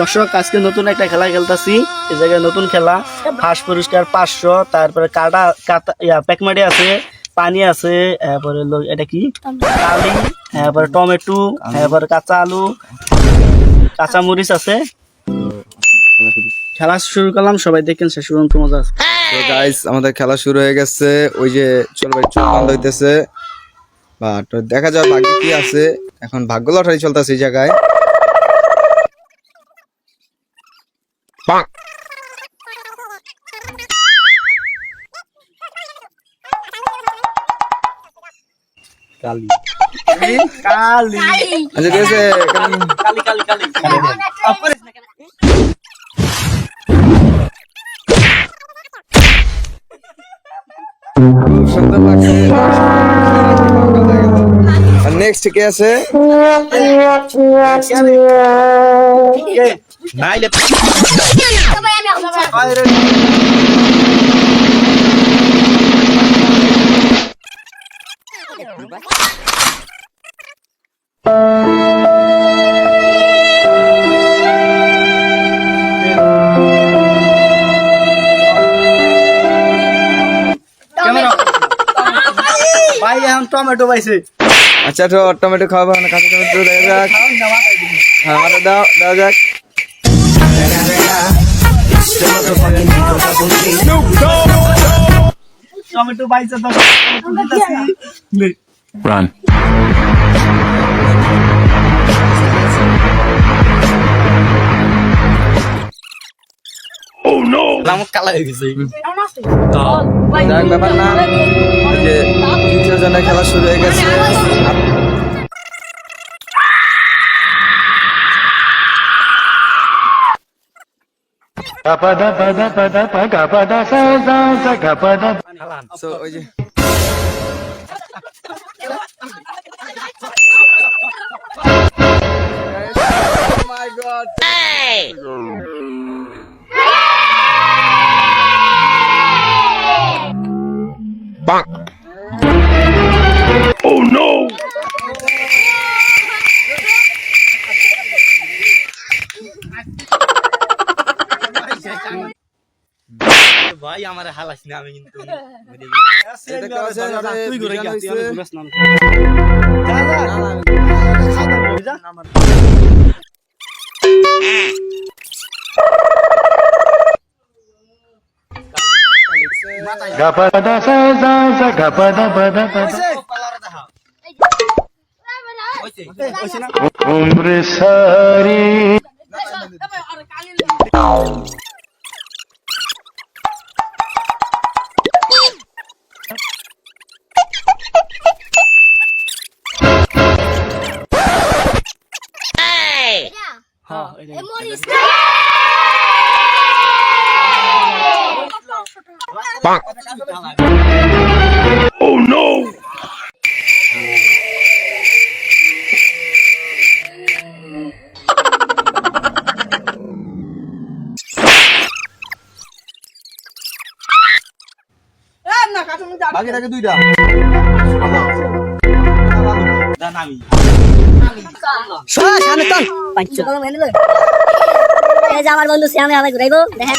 দর্শক, আজকে নতুন একটা খেলা খেলতেছি। এই জায়গায় নতুন খেলা। ফার্স্ট পুরস্কার পাঁচশো, তারপরে কাটা কাটা ইয়া প্যাকমাটি আছে, পানি আছে তারপরে এটা কি? কালি তারপরে টমেটো তারপরে কাঁচা আলু, কাঁচা মরিচ আছে। খেলা শুরু করলাম, সবাই দেখেন শেষ পর্যন্ত মজা আছে। গাইস আমাদের খেলা শুরু হয়ে গেছে। ওই যে চল ভাই চল বন্ধ হইতেছে। বাট, দেখা যাক ভাগ্যে কি আছে। এখন ভাগ্য লটারি চলতেছে এই জায়গায়। কালি কালি আচ্ছা ঠিক আছে এখন কালি কালি কালি খুব সুন্দর লাগছে আর নেক্সট কে আছে ক্যামেরা ভাই এখন টমেটো পাইছে। আচ্ছা তো টমেটো খাওয়াবো না কাঁচা টমেটো দেখা যাক। হ্যাঁ দাও দেওয়া যাক। টমেটো দর্শক টমেটো দিতেছি। Run. আমার কালা হয়ে গেছে ব্যাপার না ওই যে তৃতীয় জনের খেলা শুরু হয়ে গেছে So, ওই যে Oh my God. ভাই আমার হালাস না আমি কিন্তু এটা কাজ হয় না রে, তুই ঘুরে বিজান গেছিস হইছে। আমি ঘুরাস না যা, যা। হইছে বাকি থাকে দুইটা। দেন আমি। এই যে আমার বন্ধু শ্যামে আমায় ঘুরাইবো। দেখেন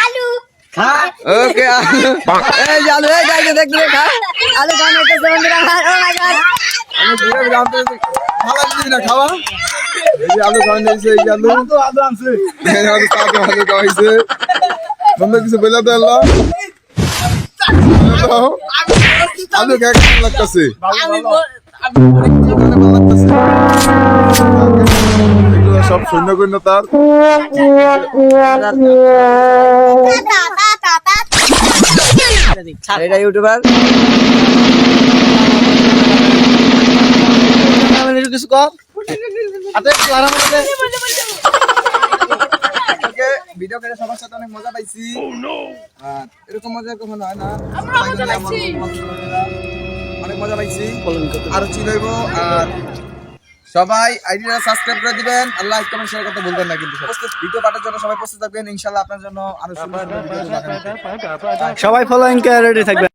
আলু ওকে এই জানো এই গাইকে দেখ রে খা। আলু খান হইতেছে বন্ধুরা ও মাই গড আমি ঘুরে জানতে ভালো দিবি না খাওয়া এই আলু এই আলু। তো আদু আনছে এই আলু সাথে আলু খাওয়াইছে বন্ধু কিছু বলে আলু খেয়ে কেমন লাগতেছে। এগুলো সব সৈন্য কন্যা তার। এটা ইউটিউবার। কিছু কর আজকে ভিডিও করে সবার সাথে অনেক মজা পাইছি। আর এরকম মজা কখনো হয় না। অনেক মজা পাইছি। আরও চিল হইব। আর সবাই আইডিটা সাবস্ক্রাইব করে দিবেন। আর লাইক কমেন্ট শেয়ার করতে ভুলবেন না কিন্তু ভিডিও পাঠার জন্য সবাই প্রস্তুত থাকবেন। ইনশাআল্লাহ আপনার জন্য আরও। সবাই ফলোইং কে রেডি থাকবে?